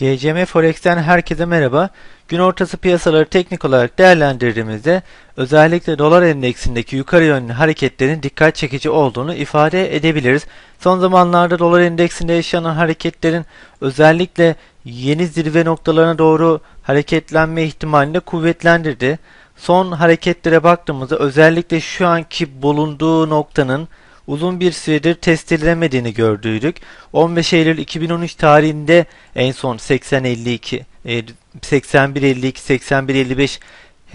GCM Forex'ten herkese merhaba. Gün ortası piyasaları teknik olarak değerlendirdiğimizde özellikle dolar endeksindeki yukarı yönlü hareketlerin dikkat çekici olduğunu ifade edebiliriz. Son zamanlarda dolar endeksinde yaşanan hareketlerin özellikle yeni zirve noktalarına doğru hareketlenme ihtimalini de kuvvetlendirdi. Son hareketlere baktığımızda özellikle şu anki bulunduğu noktanın uzun bir süredir test edilemediğini gördüydük. 15 Eylül 2013 tarihinde en son 80-52, 81-52, 81-55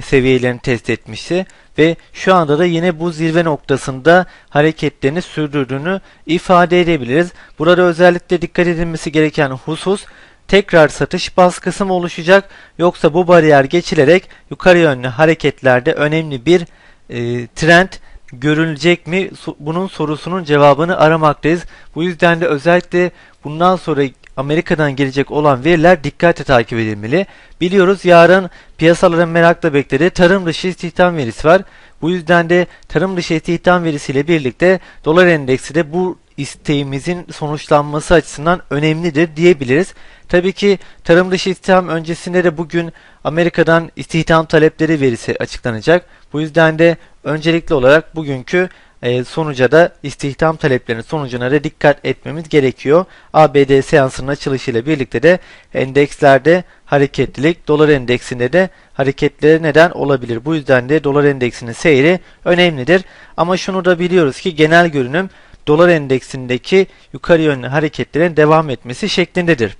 seviyelerini test etmişti ve şu anda da yine bu zirve noktasında hareketlerini sürdürdüğünü ifade edebiliriz. Burada özellikle dikkat edilmesi gereken husus tekrar satış baskısı mı oluşacak yoksa bu bariyer geçilerek yukarı yönlü hareketlerde önemli bir e, trend görülecek mi? Bunun sorusunun cevabını aramaktayız. Bu yüzden de özellikle bundan sonra Amerika'dan gelecek olan veriler dikkatle takip edilmeli. Biliyoruz yarın piyasaların merakla beklediği tarım dışı istihdam verisi var. Bu yüzden de tarım dışı istihdam verisiyle birlikte dolar endeksi de bu isteğimizin sonuçlanması açısından önemlidir diyebiliriz. Tabii ki tarım dışı istihdam öncesinde de bugün Amerika'dan istihdam talepleri verisi açıklanacak. Bu yüzden de öncelikli olarak bugünkü e, sonuca da istihdam taleplerinin sonucuna da dikkat etmemiz gerekiyor. ABD seansının açılışıyla birlikte de endekslerde hareketlilik, dolar endeksinde de hareketlere neden olabilir. Bu yüzden de dolar endeksinin seyri önemlidir. Ama şunu da biliyoruz ki genel görünüm dolar endeksindeki yukarı yönlü hareketlerin devam etmesi şeklindedir.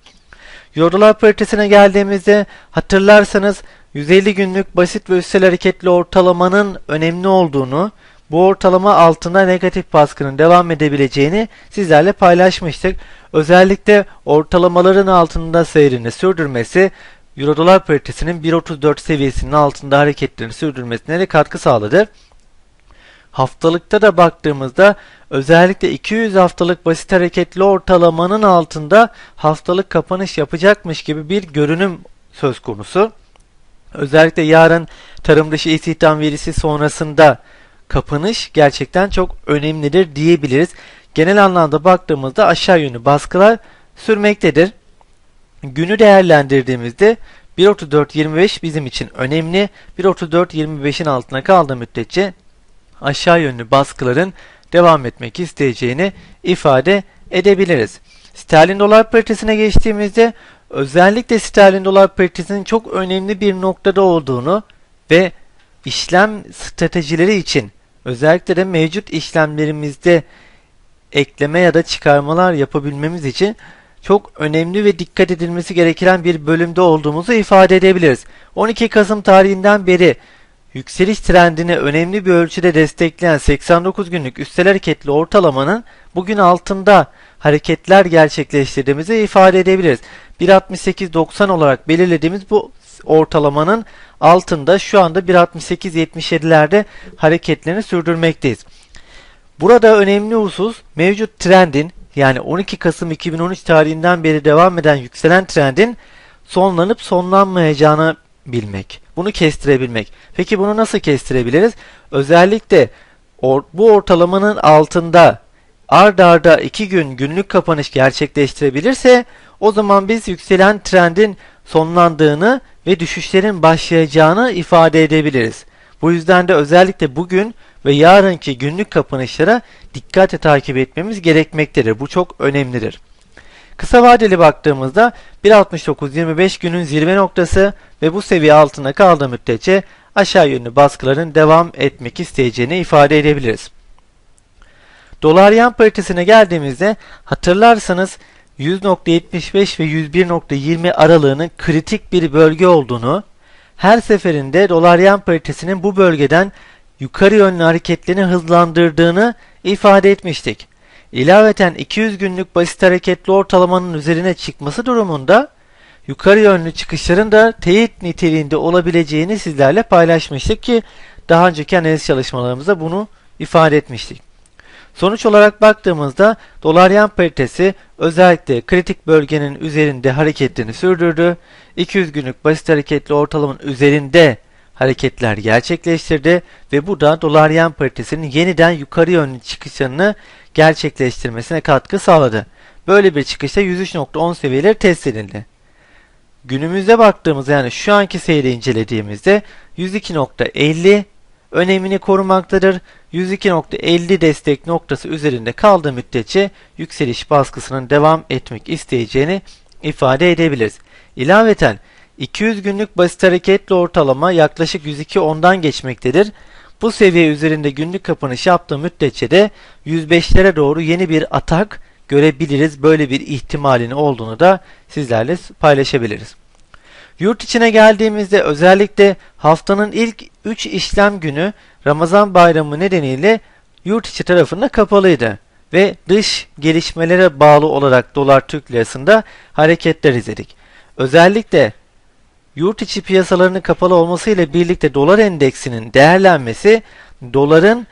Euro dolar paritesine geldiğimizde hatırlarsanız 150 günlük basit ve üstel hareketli ortalamanın önemli olduğunu, bu ortalama altında negatif baskının devam edebileceğini sizlerle paylaşmıştık. Özellikle ortalamaların altında seyrini sürdürmesi Euro dolar paritesinin 1.34 seviyesinin altında hareketlerini sürdürmesine de katkı sağladı. Haftalıkta da baktığımızda özellikle 200 haftalık basit hareketli ortalamanın altında haftalık kapanış yapacakmış gibi bir görünüm söz konusu. Özellikle yarın tarım dışı istihdam verisi sonrasında kapanış gerçekten çok önemlidir diyebiliriz. Genel anlamda baktığımızda aşağı yönlü baskılar sürmektedir. Günü değerlendirdiğimizde 1.34.25 bizim için önemli. 1.34.25'in altına kaldığı müddetçe aşağı yönlü baskıların devam etmek isteyeceğini ifade edebiliriz. Sterlin dolar paritesine geçtiğimizde özellikle sterlin dolar paritesinin çok önemli bir noktada olduğunu ve işlem stratejileri için özellikle de mevcut işlemlerimizde ekleme ya da çıkarmalar yapabilmemiz için çok önemli ve dikkat edilmesi gereken bir bölümde olduğumuzu ifade edebiliriz. 12 Kasım tarihinden beri yükseliş trendini önemli bir ölçüde destekleyen 89 günlük üstel hareketli ortalamanın bugün altında hareketler gerçekleştirdiğimizi ifade edebiliriz. 1.68.90 olarak belirlediğimiz bu ortalamanın altında şu anda 1.68.77'lerde hareketlerini sürdürmekteyiz. Burada önemli husus mevcut trendin yani 12 Kasım 2013 tarihinden beri devam eden yükselen trendin sonlanıp sonlanmayacağını bilmek. Bunu kestirebilmek. Peki bunu nasıl kestirebiliriz? Özellikle or bu ortalamanın altında ard arda 2 gün günlük kapanış gerçekleştirebilirse o zaman biz yükselen trendin sonlandığını ve düşüşlerin başlayacağını ifade edebiliriz. Bu yüzden de özellikle bugün ve yarınki günlük kapanışlara dikkatle takip etmemiz gerekmektedir. Bu çok önemlidir. Kısa vadeli baktığımızda 1.69.25 günün zirve noktası ve bu seviye altına kaldığı müddetçe aşağı yönlü baskıların devam etmek isteyeceğini ifade edebiliriz. Dolar yan paritesine geldiğimizde hatırlarsanız 100.75 ve 101.20 aralığının kritik bir bölge olduğunu, her seferinde dolar yan paritesinin bu bölgeden yukarı yönlü hareketlerini hızlandırdığını ifade etmiştik. İlaveten 200 günlük basit hareketli ortalamanın üzerine çıkması durumunda yukarı yönlü çıkışların da teyit niteliğinde olabileceğini sizlerle paylaşmıştık ki daha önceki analiz çalışmalarımızda bunu ifade etmiştik. Sonuç olarak baktığımızda dolar yan paritesi özellikle kritik bölgenin üzerinde hareketlerini sürdürdü. 200 günlük basit hareketli ortalamanın üzerinde hareketler gerçekleştirdi ve bu da dolar yen paritesinin yeniden yukarı yönlü çıkışlarını gerçekleştirmesine katkı sağladı. Böyle bir çıkışta 103.10 seviyeleri test edildi. günümüzde baktığımız yani şu anki seyri incelediğimizde 102.50 önemini korumaktadır. 102.50 destek noktası üzerinde kaldığı müddetçe yükseliş baskısının devam etmek isteyeceğini ifade edebiliriz. İlaveten 200 günlük basit hareketli ortalama yaklaşık 102.10'dan geçmektedir. Bu seviye üzerinde günlük kapanış yaptığı müddetçe de 105'lere doğru yeni bir atak görebiliriz. Böyle bir ihtimalin olduğunu da sizlerle paylaşabiliriz. Yurt içine geldiğimizde özellikle haftanın ilk 3 işlem günü Ramazan bayramı nedeniyle yurt içi tarafında kapalıydı ve dış gelişmelere bağlı olarak dolar Türk lirasında hareketler izledik. Özellikle yurt içi piyasalarının kapalı olmasıyla birlikte dolar endeksinin değerlenmesi doların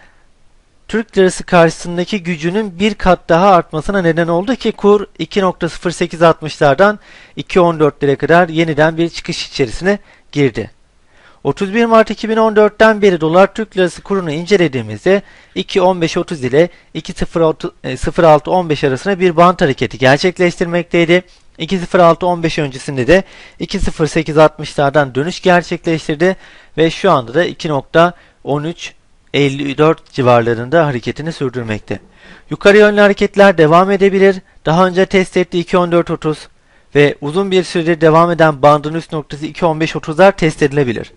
Türk lirası karşısındaki gücünün bir kat daha artmasına neden oldu ki kur 2.0860'lardan 2.14'lere kadar yeniden bir çıkış içerisine girdi. 31 Mart 2014'ten beri dolar Türk lirası kurunu incelediğimizde 2.15.30 ile 2.06.15 arasında bir bant hareketi gerçekleştirmekteydi. 2.06.15 öncesinde de 2.08.60'lardan dönüş gerçekleştirdi ve şu anda da 2.13 54 civarlarında hareketini sürdürmekte. Yukarı yönlü hareketler devam edebilir. Daha önce test ettiği 2.14.30 ve uzun bir süredir devam eden bandın üst noktası 2.15.30'lar test edilebilir.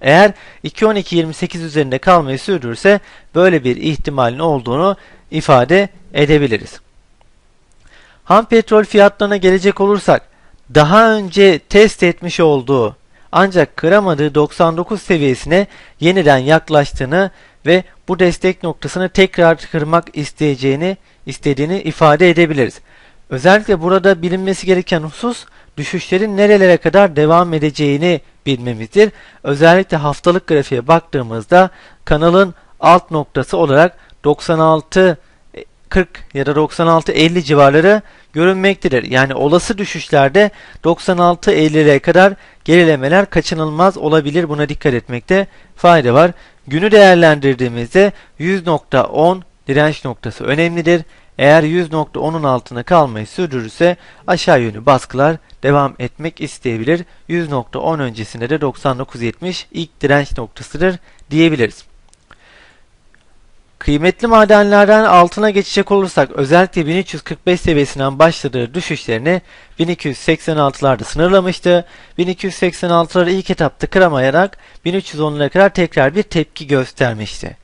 Eğer 2.12.28 üzerinde kalmayı sürdürürse böyle bir ihtimalin olduğunu ifade edebiliriz. Ham petrol fiyatlarına gelecek olursak daha önce test etmiş olduğu ancak kıramadığı 99 seviyesine yeniden yaklaştığını ve bu destek noktasını tekrar kırmak isteyeceğini istediğini ifade edebiliriz. Özellikle burada bilinmesi gereken husus düşüşlerin nerelere kadar devam edeceğini bilmemizdir. Özellikle haftalık grafiğe baktığımızda kanalın alt noktası olarak 96 40 ya da 96-50 civarları görünmektedir. Yani olası düşüşlerde 96-50'lere kadar gerilemeler kaçınılmaz olabilir. Buna dikkat etmekte fayda var. Günü değerlendirdiğimizde 100.10 direnç noktası önemlidir. Eğer 100.10'un altına kalmayı sürdürürse aşağı yönlü baskılar devam etmek isteyebilir. 100.10 öncesinde de 99.70 ilk direnç noktasıdır diyebiliriz. Kıymetli madenlerden altına geçecek olursak özellikle 1345 seviyesinden başladığı düşüşlerini 1286'larda sınırlamıştı. 1286'ları ilk etapta kıramayarak 1310'lara kadar tekrar bir tepki göstermişti.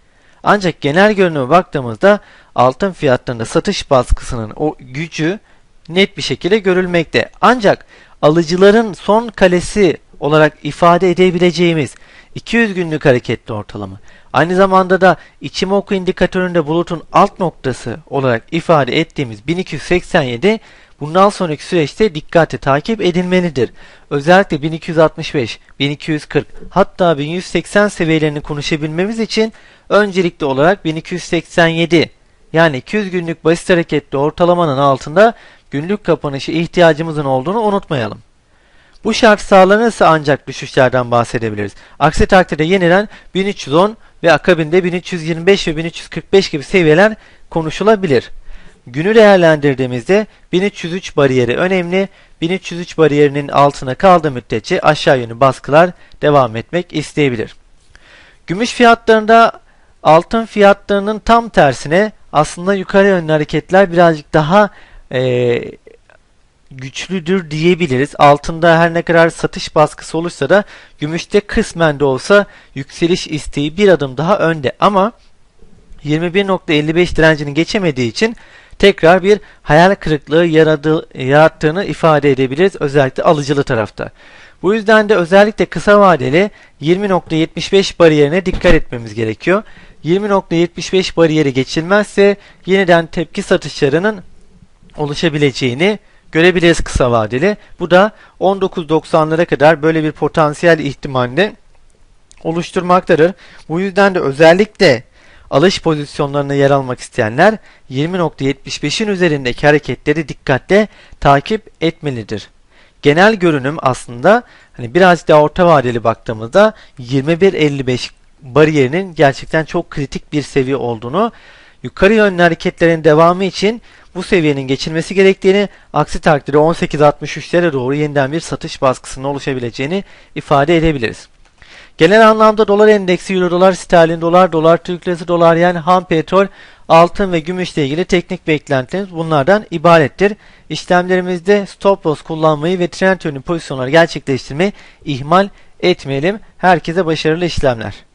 Ancak genel görünüme baktığımızda altın fiyatlarında satış baskısının o gücü net bir şekilde görülmekte. Ancak alıcıların son kalesi olarak ifade edebileceğimiz 200 günlük hareketli ortalama Aynı zamanda da Ichimoku indikatöründe bulutun alt noktası olarak ifade ettiğimiz 1287 bundan sonraki süreçte dikkate takip edilmelidir. Özellikle 1265, 1240 hatta 1180 seviyelerini konuşabilmemiz için öncelikli olarak 1287 yani 200 günlük basit hareketli ortalamanın altında günlük kapanışı ihtiyacımızın olduğunu unutmayalım. Bu şart sağlanırsa ancak düşüşlerden bahsedebiliriz. Aksi takdirde yeniden 1310 ve akabinde 1325 ve 1345 gibi seviyeler konuşulabilir. Günü değerlendirdiğimizde 1303 bariyeri önemli. 1303 bariyerinin altına kaldığı müddetçe aşağı yönlü baskılar devam etmek isteyebilir. Gümüş fiyatlarında altın fiyatlarının tam tersine aslında yukarı yönlü hareketler birazcık daha e, güçlüdür diyebiliriz. Altında her ne kadar satış baskısı olursa da gümüşte kısmen de olsa yükseliş isteği bir adım daha önde ama 21.55 direncini geçemediği için tekrar bir hayal kırıklığı yaradı, yarattığını ifade edebiliriz özellikle alıcılı tarafta. Bu yüzden de özellikle kısa vadeli 20.75 bariyerine dikkat etmemiz gerekiyor. 20.75 bariyeri geçilmezse yeniden tepki satışlarının oluşabileceğini görebiliriz kısa vadeli. Bu da 19.90'lara kadar böyle bir potansiyel ihtimalle oluşturmaktadır. Bu yüzden de özellikle alış pozisyonlarına yer almak isteyenler 20.75'in üzerindeki hareketleri dikkatle takip etmelidir. Genel görünüm aslında hani biraz daha orta vadeli baktığımızda 21.55 bariyerinin gerçekten çok kritik bir seviye olduğunu, yukarı yönlü hareketlerin devamı için bu seviyenin geçilmesi gerektiğini, aksi takdirde 18.63'lere doğru yeniden bir satış baskısının oluşabileceğini ifade edebiliriz. Genel anlamda dolar endeksi, euro dolar, sterlin dolar, dolar, Türk lirası, dolar, yen, ham petrol, altın ve gümüşle ilgili teknik beklentilerimiz bunlardan ibarettir. İşlemlerimizde stop loss kullanmayı ve trend yönlü pozisyonları gerçekleştirmeyi ihmal etmeyelim. Herkese başarılı işlemler.